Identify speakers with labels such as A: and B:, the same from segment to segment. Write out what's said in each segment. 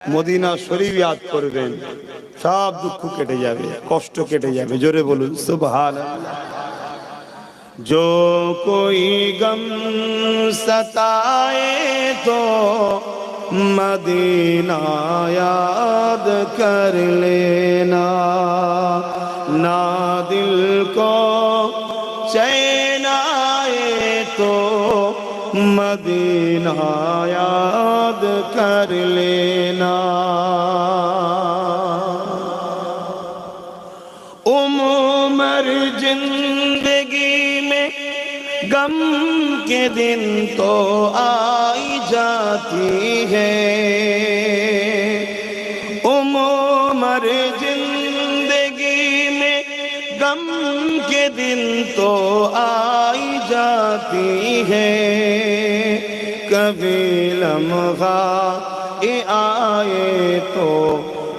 A: Medina শরীফ ইয়াদ করবেন সব দুঃখ কেটে যাবে কষ্ট কেটে যাবে জোরে বলুন সুবহান जो कोई गम सताए तो मदीना याद कर लेना ना दिल को चैन आए तो मदीना کر لینا۔ عمر زندگی میں غم کے دن تو آئی جاتی ہے۔ عمر زندگی میں غم کے دن تو آئی جاتی ہے۔ بھی لمحہ آئے تو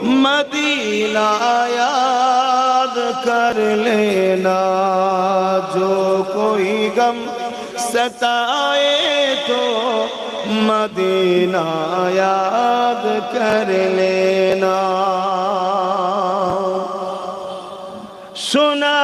A: مدینہ یاد کر لینا۔ جو کوئی غم ستائے تو مدینہ یاد کر لینا۔ سنا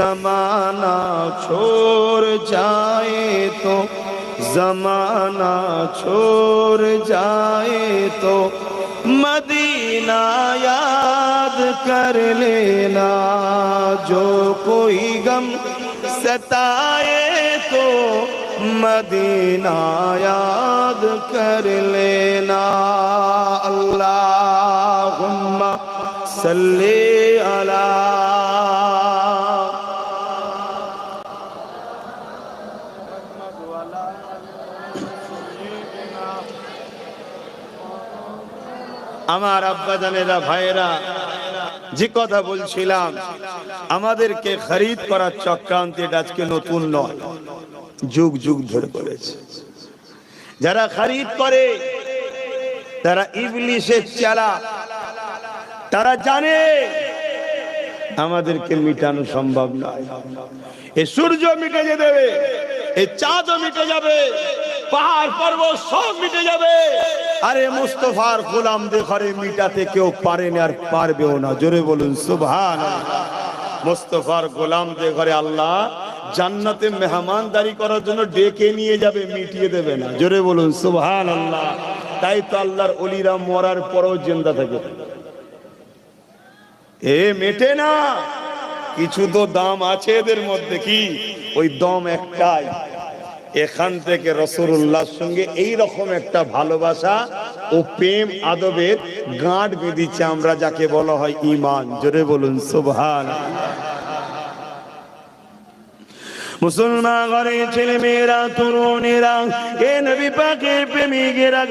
A: زمانہ چھوڑ جائے تو، زمانہ چھوڑ جائے تو، مدینہ یاد کر لینا۔ جو کوئی غم ستائے تو، مدینہ یاد کر لینا۔ اللہم صلی علی আমার আব্বাজানেরা ভাইয়েরা, যে কথা বলছিলাম, আমাদেরকে খরিদ করার চক্রান্ত এটা আজকে নতুন নয়, যুগ যুগ ধরে করেছে যারা খরিদ করে, তারা ইবলিশের চালা, তারা জানে আমাদেরকে মিটানো সম্ভব নয়। এ সূর্য মিটে যে দেবে এ চাঁদও মিটে যাবে, পাহাড় পর্বত সব মিটে যাবে। আরে মুস্তফার গোলামদের ঘরে মিটাতে কেউ পারেনি আর পারবেও না। জোরে বলুন সুবহান মুস্তফার গোলামদের ঘরে আল্লাহ জান্নাতে মেহমানদারি করার জন্য ডেকে নিয়ে যাবে, মিটিয়ে দেবে না। জোরে বলুন সুবহান আল্লাহ তাই তো আল্লাহর অলিরা মরার পরও জিন্দা থাকে। এ মেটে না। কিছু তো দাম আছে এদের মধ্যে কি? ওই দম একটাই। এখান থেকে রসুল্লাহর সঙ্গে এই রকম একটা ভালোবাসা ও প্রেম, আদবের গাঁট বেঁধেছে আমরা, যাকে বলা হয় ইমান জোরে বলুন সুবহান মুসলমান ঘরে ছেলে মেয়েরা তরুণেরা, এ নবী পাকের প্রেমিকেরা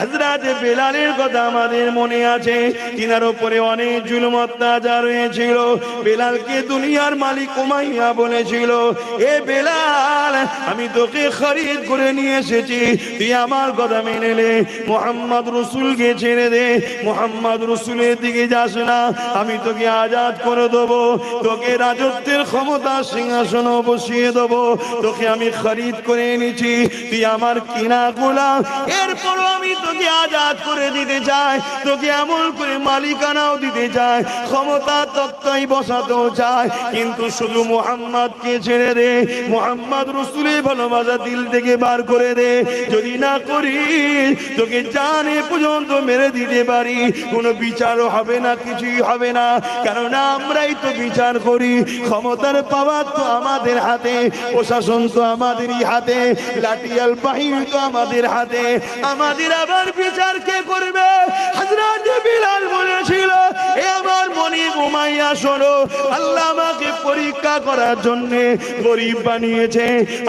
A: হজরত বেলালের কথা আমাদের মনে আছে। তিনার উপরে অনেক জুলুম, অত্যাচার হয়েছিল। বেলালকে দুনিয়ার মালিক উমাইয়া বলেছিল, এ বেলাল, আমি তোকে খরিদ করে নিয়ে এসেছি। তুই আমার কথা মেনে নে। মোহাম্মদ রসুলকে ছেড়ে দে। মোহাম্মদ রসুলের দিকে যাস না। আমি তোকে আজাদ করে দেবো। তোকে রাজত্বের ক্ষমতা সিংহাসন বসিয়ে দেবো। তোকে আমি খরিদ করে এনেছি। তুই আমার কিনা গোলাম। এরপরও আমি তোকে আজাদ করে দিতে চাই। তোকে এমন করে মালিকানাও দিতে চাই। ক্ষমতা তত্ত্বাই বসাতেও চাই। কিন্তু শুধু মোহাম্মদকে ছেড়ে দে। মোহাম্মদ রসুলের ভালোবাসা দিল থেকে বার করে দে। যদি না করি তোকে জানে পর্যন্ত মেরে দিতে পারি। কোনো বিচারও হবে না, কিছুই হবে না। কেননা আমরাই তো বিচার করি। ক্ষমতার পাওয়ার তো আমাদের হাতে। প্রশাসন তো আমাদেরই হাতে, লাঠিয়াল বাহিনী তো আমাদের হাতে। আমাদের আবার বিচার কে করবে? বিলাল বলেছিল, এ আমার মনি শোনো আল্লাহ আমাকে পরীক্ষা করার জন্য গরিব বানিয়েছে।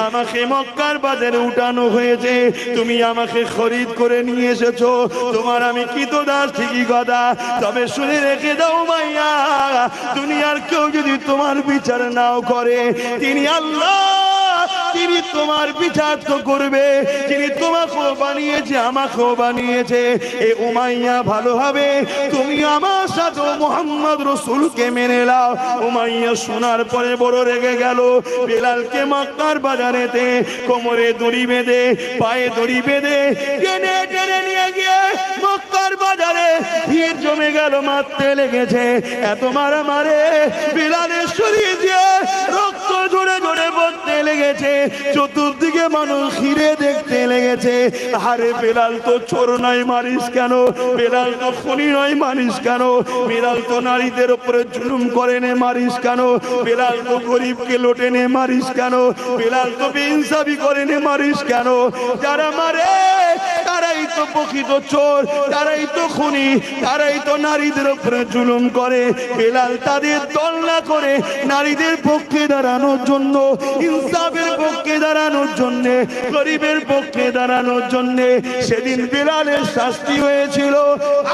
A: আমাকে মক্কার বাজারে উঠানো হয়েছে। তুমি আমাকে খরিদ করে নিয়ে এসেছ। তোমার আমি দাস ঠিকই কথা। তবে শুনে রেখে দাও মাইয়া দুনিয়ার কেউ যদি তোমার বিচার নাও করে, তিনি আল্লাহ তিনি তোমার বিচার তো করবে যিনি তোমাকেও বানিয়েছে, আমাকেও বানিয়েছে। এ উমাইয়া ভালো হবে, তুমি আমার সাথে মোহাম্মদ রসুলকে মেনে উমাইয়া শোনার পরে বড় রেগে গেল, বেলালকে মক্কার কোমরে দড়ি বেঁধে, পায়ে দড়ি বেঁধে টেনে টেনে নিয়ে গিয়ে মক্কার বাজারে ভিড় জমে গেল, মারতে লেগেছে। এত মারা মারে বেলালের শরীর দিয়ে রক্ত ঝরে ঝরে পড়তে লেগেছে। চতুর্দিকে মানুষ ঘিরে দেখতে লেগেছে। আরে বেলাল তো চোর নয় মারিস কেন? বেলাল তো খুনি নয় মারিস কেন? বেলাল তো নারীদের উপরে জুলুম করে নে, মারিস কেন? বেলাল তো গরিবকে লোটে নে, মারিস কেন? বেলাল তো বেইনসাফি করে নে, মারিস কেন? যারা মারে, তারাই তো প্রকৃত চোর, তারাই তো খুনি, তারাই তো নারীদের উপরে জুলুম করে। বেলাল তাদের দল না করে নারীদের পক্ষে দাঁড়ানোর জন্য ইনসাফের পক্ষে দাঁড়ানোর জন্য, গরিবের পক্ষে দাঁড়ানোর জন্য সেদিন বেলালের শাস্তি হয়েছিল।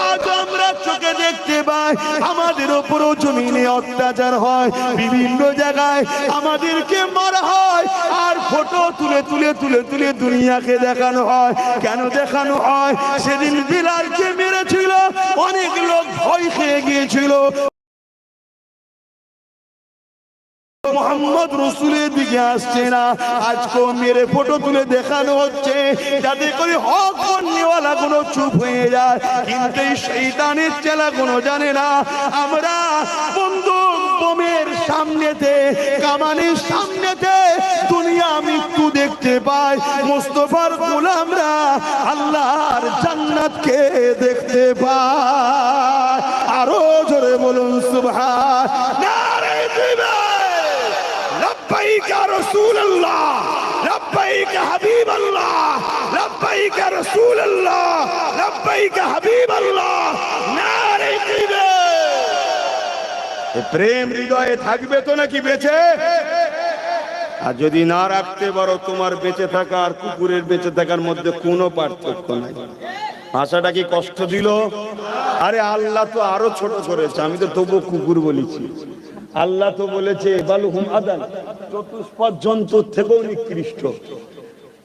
A: আজ আমরা চোখে দেখতে পাই, আমাদের উপরও জমিনে অত্যাচার হয়, বিভিন্ন জায়গায় আমাদেরকে মারা হয়, আর ফটো তুলে তুলে তুলে তুলে দুনিয়াকে দেখানো হয়। কেন দেখানো হয়? সেদিন বিলালকে মেরেছিল, অনেক লোক ভয় খেয়ে গিয়েছিল। মোহাম্মদ রসুলের দিকে আসছে না। আজকে মেরে ফটো তুলে দেখানো হচ্ছে, যাতে করে হক নেওয়ালা কোনো চুপ হয়ে যায়। কিন্তু এই শৈতানের চেলা কোনো জানে না। আমরা বন্ধু বোমের সামনেতে, কামানের সামনেতে দুনিয়া মৃত্যু দেখতে পাই। মোস্তফার গোলামরা আল্লাহর জান্নাতকে দেখতে পাই আরও জোরে বলুন, সুবহান। رسول الله لبيك يا حبيب الله لبيك يا رسول الله لبيك يا حبيب الله নারে দিবে এ প্রেম হৃদয়ে থাকবে তো নাকি বেঁচে আর যদি না রাখতে পারো তোমার বেঁচে থাকা আর কুকুরের বেঁচে থাকার মধ্যে কোনো পার্থক্য নাই ভাষাটা কি কষ্ট দিল আরে আল্লাহ তো আরো ছোট করেছে আমি তো তবু কুকুর বলেছি আল্লাহ তো বলেছে, বালুহুম আদান চতুষ্পদ থেকেও নিকৃষ্ট।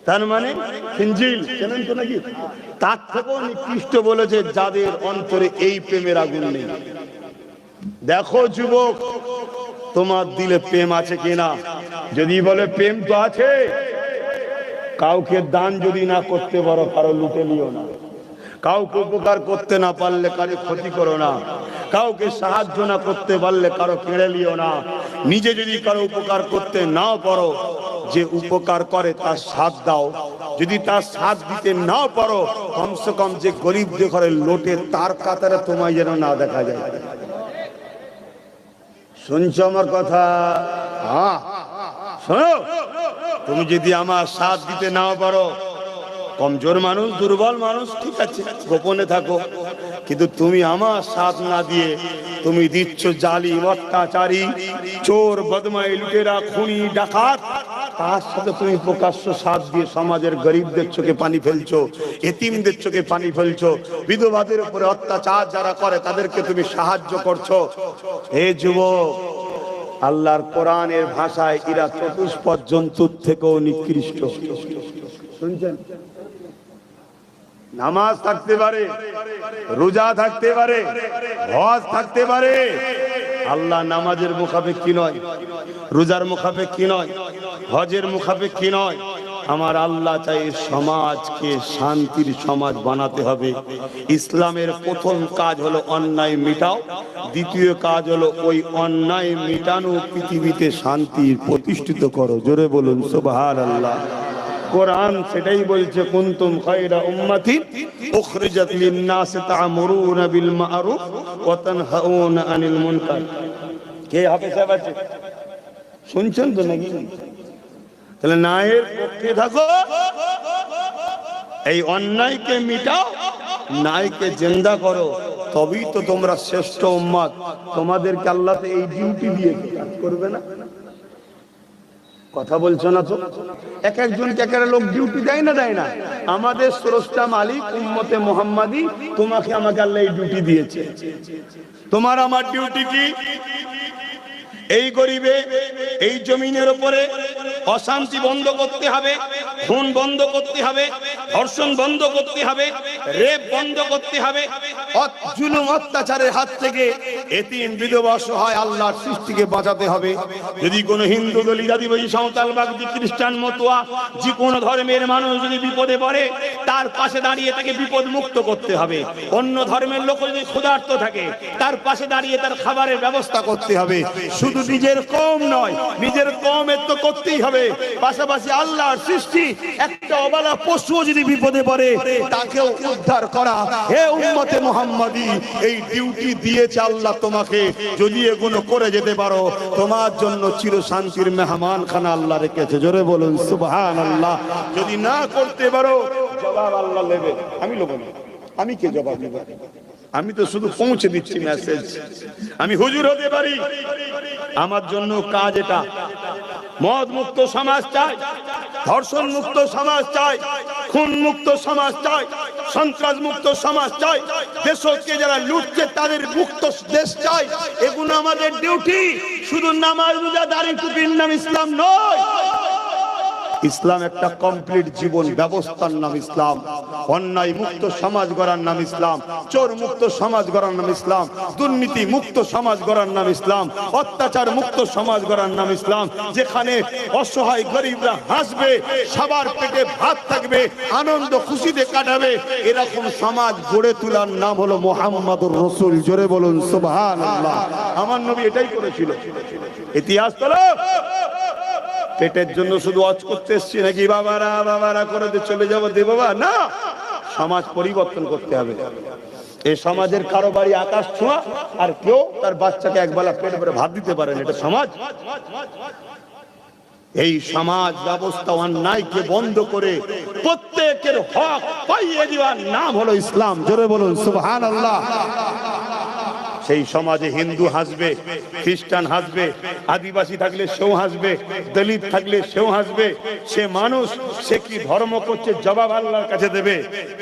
A: তার মানে খিঞ্জিল, চেনেন তো নাকি? তার থেকেও নিকৃষ্ট বলেছে, যাদের অন্তরে এই প্রেমের আগুন নেই। দেখো যুবক, তোমার দিলে প্রেম আছে কিনা? যদি বলে প্রেম তো আছে, কাউকে দান যদি না করতে পারো, কারও লুটে নিও না। কাউকে উপকার করতে না পারলে কারও ক্ষতি করো না। কাউকে সাহায্য না করতে পারলে কারও কেড়ে নিও না। নিজে যদি কারও উপকার করতে নাও পারো, যে উপকার করে তার সাথ দাও। যদি তার সাথ দিতে নাও পারো, কমসে কম যে গরিব যে ঘরে লোটে, তার কাতারে তোমায় যেন না দেখা যায়। শুনছো আমার কথা? হ্যাঁ। শোনো, তুমি যদি আমার সাথ দিতে নাও পারো কমজোর মানুষ, দুর্বল মানুষ, ঠিক আছে, গোপনে থাকো। কিন্তু তুমি আমার সাথ না দিয়ে তুমি দিচ্ছ জালি, অত্যাচারী, চোর, বদমাই, লুটেরা, খুনি, ডাকাত। তার সাথে তুমি প্রকাশ্য সাথ দিয়ে সমাজের গরিবদের চোখে পানি ফেলছো, এতিমদের চোখে পানি ফেলছো, বিধবাদের উপরে অত্যাচার যারা করে, তাদেরকে তুমি সাহায্য করছ। হে যুবক, আল্লাহর কোরআনের ভাষায় এরা চতুষ্পদ জন্তুর থেকেও নিকৃষ্ট। শুনছেন? নামাজ থাকতে পারে, রোজা থাকতে পারে, হজ থাকতে পারে। আল্লাহ নামাজের মুখাপে কি নয়, রোজার মুখাপে কি নয়, হজের মুখাপে কি নয়। আমার আল্লাহ চাই সমাজকে শান্তির সমাজ বানাতে হবে। ইসলামের প্রথম কাজ হলো অন্যায় মিটাও, দ্বিতীয় কাজ হলো ওই অন্যায় মিটানো পৃথিবীতে শান্তি প্রতিষ্ঠিত করো। জোরে বলুন সুবহান আল্লাহ কোরআন সেটাই বলছে, কুনতুম খায়রা উম্মতি উখরিজাত লিন-নাস তা'মুরুনা বিল মা'রুফ ওয়া তানহাউনা আনিল মুনকার। কে হাফেজ সাহেব আছে? শুনছেন তো নাকি? তাহলে নায়ের পক্ষে থাকো। এই অন্যায়কে মিটাও নাইকে জিন্দা করো। তবেই তো তোমরা শ্রেষ্ঠ উম্মত তোমাদেরকে আল্লাহ এই ডিউটি দিয়ে কাজ করবে না? কথা বলছো না তো? এক একজন এক লোক ডিউটি দেয় না দেয় না। আমাদের স্রষ্টা মালিক উম্মতে মোহাম্মদী তোমাকে আমাকে আল্লাহ এই ডিউটি দিয়েছে। তোমার আমার ডিউটি কি? এই গরিবে, এই জমিনের উপরে অশান্তি বন্ধ করতে হবে, খুন বন্ধ করতে হবে, ধর্ষণ বন্ধ করতে হবে, রেপ বন্ধ করতে হবে জুলুম অত্যাচারের হাত থেকে এতিম বিধবা হয় আল্লাহর সৃষ্টিকে বাঁচাতে হবে। যদি কোনো হিন্দু দলিত, আদিবাসী, সাঁওতাল, বাগদি, খ্রিস্টান, মতুয়া, যে কোনো ধর্মের মানুষ যদি বিপদে পড়ে, তার পাশে দাঁড়িয়ে তাকে বিপদ মুক্ত করতে হবে। অন্য ধর্মের লোক যদি ক্ষুধার্ত থাকে, তার পাশে দাঁড়িয়ে তার খাবারের ব্যবস্থা করতে হবে। শুধু নিজের কম নয়, নিজের কমের তো করতেই হবে। পাশাপাশি আল্লাহর সৃষ্টি, একটা অবালা পশু যদি বিপদে পড়ে, তাকেও উদ্ধার করা। হে উম্মতে মোহাম্মদী, এই ডিউটি দিয়েছে আল্লাহ তোমাকে। যদি এগুলো করে যেতে পারো। তোমার জন্য চির শান্তির মেহমান খানা আল্লাহ রেখেছে। জোরে বলুন সুবহান আল্লাহ যদি না করতে পারো, জবাব আল্লাহ নেবে আমি লোক আমি কে জবাব নেব আমি তো শুধু পৌঁছে দিচ্ছি মেসেজ আমি হুজুর হতে পারি। আমার জন্য কাজ এটা। মদ মুক্ত সমাজ চাই ধর্ষণ মুক্ত সমাজ চাই খুন মুক্ত সমাজ চাই সন্ত্রাস মুক্ত সমাজ চাই, দেশকে যারা লুটছে তাদের মুক্ত দেশ চাই। এগুলো আমাদের ডিউটি শুধু নামাজ রোজা দাঁড়িয়ে নাম ইসলাম নয়। ইসলাম একটা কমপ্লিট জীবন ব্যবস্থার নাম ইসলাম। অন্যায় মুক্ত সমাজ গড়ার নাম ইসলাম। চোর মুক্ত সমাজ গড়ার নাম ইসলাম। দুর্নীতি মুক্ত সমাজ গড়ার নাম ইসলাম। অত্যাচার মুক্ত সমাজ গড়ার নাম ইসলাম। যেখানে অসহায় গরিবরা হাসবে, সবার পেটে ভাত থাকবে, আনন্দ খুশিতে কাটাবে, এরকম সমাজ গড়ে তোলার নাম হলো মোহাম্মদুর রসুল। জোরে বলুন সুবহান আমার নবী এটাই করেছিল। ইতিহাস তোলো পেটের জন্য শুধু অজ করতে এসছি নাকি? বাবারা বাবারা করে চলে যাব দে বাবা। না, সমাজ পরিবর্তন করতে হবে। এই সমাজের কারও বাড়ি আকাশ ছোঁয়া, আর কেউ তার বাচ্চাকে একবেলা পেট ভরে ভাত দিতে পারেন এটা সমাজ। এই সমাজ ব্যবস্থা অন্যায়কে বন্ধ করে প্রত্যেকের হক পাইয়ে দেওয়ার নাম হলো ইসলাম। জোরে বলুন সুবহান আল্লাহ সেই সমাজে হিন্দু হাসবে, খ্রিস্টান হাসবে, আদিবাসী থাকলে সেও হাসবে, দলিত থাকলে সেও হাসবে, সে মানুষ, সে কি ধর্ম করছে জবাব আল্লাহর কাছে দেবে?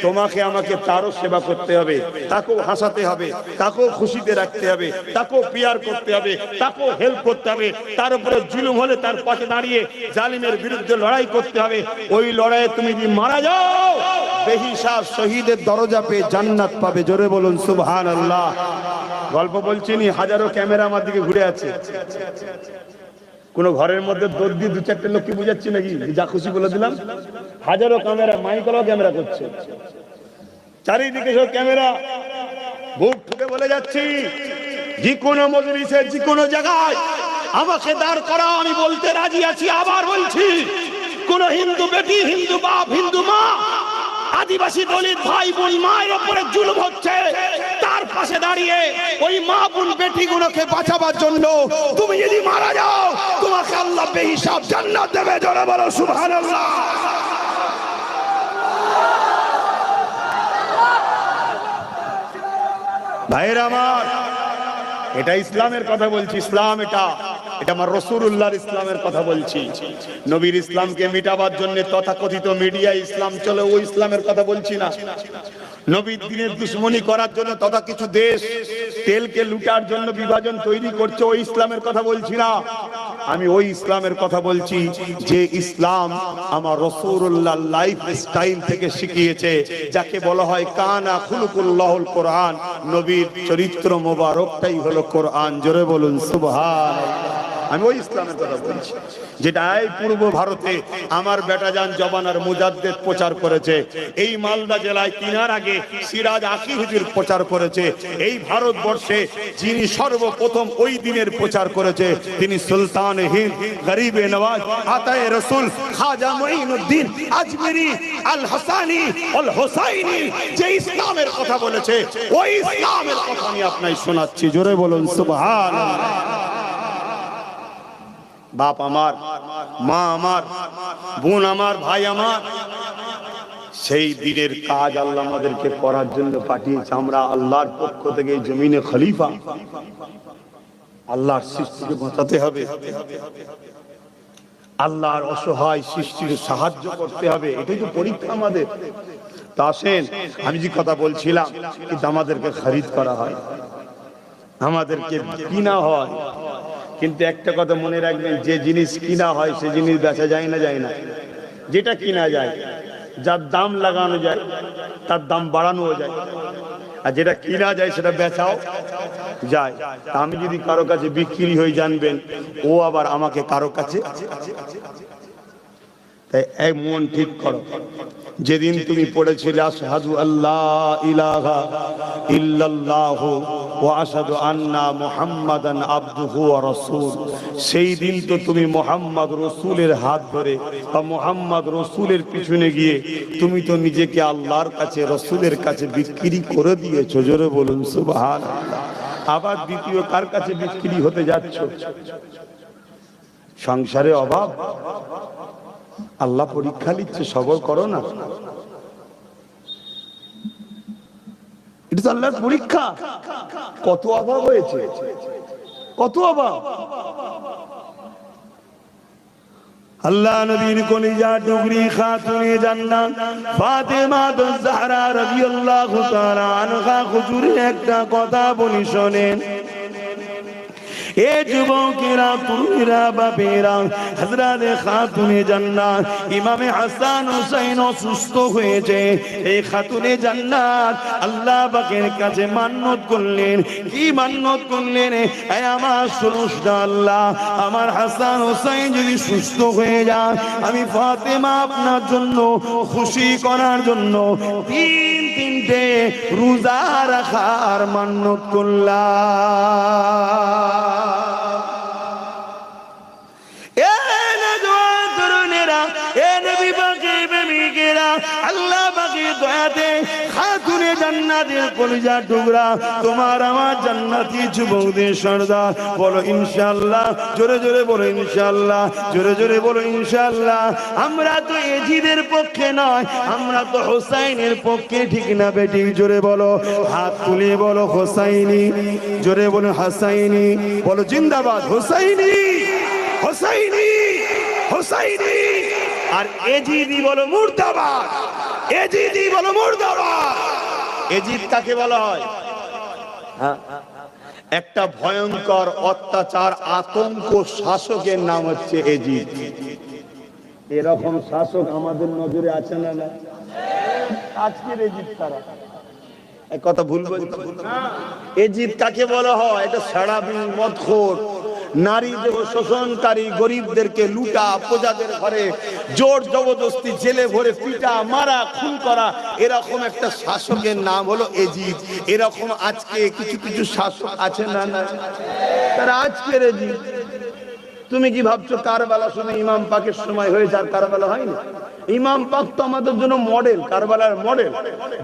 A: তোমাকে, আমাকে তারও সেবা করতে হবে, তাকেও হাসাতে হবে, তাকেও খুশিতে রাখতে হবে, তাকেও পিয়ার করতে হবে, তাকেও হেল্প করতে হবে, তার উপরে জুলুম হলে তার পাশে দাঁড়িয়ে জালিমের বিরুদ্ধে লড়াই করতে হবে। ওই লড়াইয়ে তুমি যদি মারা যাও, বেহিসাব শহীদের দরজা পেয়ে জান্নাত পাবে। জোরে বলুন সুবহান আল্লাহ গল্প বলছি নি, হাজারো ক্যামেরা আমার দিকে ঘুরে আছে। কোন ঘরের মধ্যে দৌড় দিয়ে দু চারটে লোককে বুঝাচ্ছি নাকি? যা খুশি বলে দিলাম। হাজারো ক্যামেরা, মাইকলাও ক্যামেরা করছে। চারিদিকে সব ক্যামেরা। বুক ঠুকে বলে যাচ্ছি, যে কোনো মজলিসে, যে কোনো জায়গায় আমাকে দাঁড় করা, আমি বলতে রাজি আছি। আবার বলছি, কোন হিন্দু বেটি, হিন্দু বাপ, হিন্দু মা আদিবাসী দলিত ভাই বোন মায়ের ওপরে জুলুম হচ্ছে, তার পাশে দাঁড়িয়ে ওই মা বোন বেটি গুলোকে বাঁচাবার জন্য তুমি যদি মারা যাও, তোমাকে আল্লাহ বেহিসাব জান্নাত দেবে, জোরে বলো, সুবহানাল্লাহ। ভাইয়ের আমার, এটা ইসলামের কথা বলছি, ইসলাম এটা। এটা আমার রসুল্লাহর ইসলামের কথা বলছি। নবীর ইসলামকে মিটাবার জন্য তথাকথিত মিডিয়া ইসলাম চলে ওই ইসলামের কথা বলছি না। নবীর দিনের দুশ্মনী করার জন্য তথা কিছু দেশ তেলকে লুটার জন্য বিভাজন তৈরি করছে ওই ইসলামের কথা বলছি না। আমি ওই ইসলামের কথা বলছি যে ইসলাম আমার রসুল্লাহ লাইফ স্টাইল থেকে শিখিয়েছে, যাকে বলা হয় কানা খুলুকুল্লাহুল কোরআন। নবীর চরিত্র মোবারকটাই হলো কোরআন। জোরে বলুন সুবহান আমি ওই ইসলামের কথা বলছি। যেটা এই পূর্ব ভারতে আমার বেটা যান জবানার মুজাদ্দেদ প্রচার করেছে। এই মালদা জেলায় কিনার আগে সিরাজ আকি হুজুর প্রচার করেছে। এই ভারতবর্ষে যিনি সর্বপ্রথম ওই দিনের প্রচার করেছে, তিনি সুলতান হিন্দ, গরিবে নওয়াজ, আতায়ে রসুল, খাজা মঈনুদ্দিন, আজমেরি, আল হাসানি আল হোসাইনি, যে ইসলামের কথা বলেছে, ওই ইসলামের কথা আমি আপনাকে শোনাচ্ছি। জোরে বলুন, সুবহানাল্লাহ। বাপ আমার, মা আমার, বোন আমার, ভাই আমার। সেই দিনের কাজ আল্লাহ আমাদেরকে করার জন্য পাঠিয়েছে। আমরা আল্লাহর পক্ষ থেকে জমিনে খলিফা। আল্লাহর সৃষ্টিকে বাঁচাতে হবে। আল্লাহর অসহায় সৃষ্টির সাহায্য করতে হবে। এটাই তো পরীক্ষা আমাদের। তা আসেন, আমি যে কথা বলছিলাম, কিন্তু আমাদেরকে খরিদ করা হয়। আমাদেরকে কিনা হয়। কিন্তু একটা কথা মনে রাখবেন, যে জিনিস কিনা হয়, সে জিনিস বেচা যায় না যায় না। যেটা কিনা যায়, যার দাম লাগানো যায়, তার দাম বাড়ানোও যায়। আর যেটা কিনা যায়, সেটা বেচাও যায়। আমি যদি কারও কাছে বিক্রি হয়ে জানবেন, ও আবার আমাকে কারও কাছে তাই এক মন ঠিক করো। যেদিন তুমি পড়েছিলে, আশহাদু আল্লাহ ইলাহা ইল্লাল্লাহ ওয়া আশহাদু আন্না মুহাম্মাদান আবদুহু ওয়া রাসূল। সেই দিন তো তুমি মুহাম্মদ রসুলের হাত ধরে বা মুহাম্মদ রসুলের পিছনে গিয়ে তুমি তো নিজেকে আল্লাহর কাছে, রসুলের কাছে বিক্রি করে দিয়েছ। জোরে বলুন, সুবহানাল্লাহ। আবার দ্বিতীয় কার কাছে বিক্রি হতে যাচ্ছ? সংসারে অভাব? আল্লাহ পরীক্ষা নিচ্ছে, সবর করো না। এটা আল্লাহর পরীক্ষা। কত অভাব হয়েছে। কত অভাব। আল্লাহ নবীর কলিজা, টুকরি, খাতুনে জান্নাত, ফাতেমা তো জাহরা একটা কথা বলি শোনেন। এ যুবকেরা, তুমিরা, বাপেরা, হযরত খাতুনে জান্নাত, ইমামে হাসান হুসাইন অসুস্থ হয়েছে। এই খাতুনে জান্নাত আল্লাহ পাকের কাছে মান্নত করলেন। কি মান্নত করলেন? এই আমার সুরুষটা আল্লাহ, আমার হাসান হুসাইন যদি সুস্থ হয়ে যায়, আমি ফাতেমা আপনার জন্য, খুশি করার জন্য তিন তিনটে রোজা রাখার মান্নত করলাম। আল্লাহ পাকের দয়াতে খাতুনে জান্নাতের কলিজার টুকরা, তোমার আমার জান্নাতি যুবকদের সর্দার বলো ইনশাআল্লাহ জোরে জোরে বলো ইনশাআল্লাহ জোরে জোরে বলো ইনশাআল্লাহ। আমরা তো এজিদের পক্ষে নয় আমরা তো হোসাইনের পক্ষে ঠিক না বেটি জোরে বলো। হাত তুলে বলো হোসাইনি জোরে বলো হাসাইনি। বলো জিন্দাবাদ হোসাইনি হোসাইনি হোসাইনি। আর এজিদি বলো মুর্দাবাদ। এজিদি বলো মুর্দাবাদ। এজিদ কাকে বলা হয়? হ্যাঁ? একটা ভয়ঙ্কর অত্যাচার আতঙ্ক শাসকের নাম হচ্ছে এজিদ। এরকম শাসক আমাদের নজরে আছে না না আজকের এজিদ তারা কথা ভুল বলছি। এজিদ কাকে বলা হয়? এটা সারাবি মদখোর। নারীদের শোষণকারী গরিবদেরকে লুটা প্রজাদের ঘরে, জোর জবরদস্তি জেলে ভরে পিটা, মারা, খুন করা, এরকম একটা শাসকের নাম হলো এজিদ। এরকম আজকে কিছু কিছু শাসক আছে না না তারা আজকের এজিদ। তুমি কি ভাবছ কারবালা শুনে ইমাম পাকের সময় হয়েছে আর কারবালা হয়নি? ইমাম পাক তো আমাদের জন্য মডেল কারবালার মডেল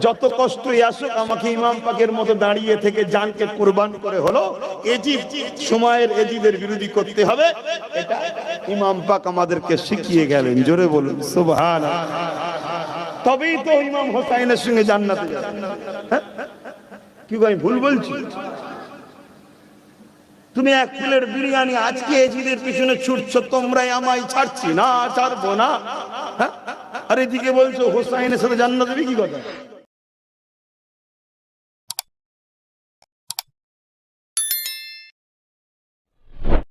A: যত কষ্টই আসুক, আমাকে ইমাম পাকের মতো দাঁড়িয়ে থেকে জানকে কোরবান করে হলো এজিদ সময়ের এজিদের বিরোধী করতে হবে। এটা ইমাম পাক আমাদেরকে শিখিয়ে গেলেন, জোরে বলুন সুবহান তবেই তো ইমাম হোসাইনের সঙ্গে জান্নাতে হ্যাঁ? কি ভাই ভুল বলছি? তুমি এক প্লেট বিরিয়ানি আজকে এজিদের পিছনে ছুটছ, তোমরাই আমায় ছাড়ছি না, ছাড়বো না হ্যাঁ? আর এদিকে বলছো, হোসাইনের সাথে জান্নাত দেবে কি কথা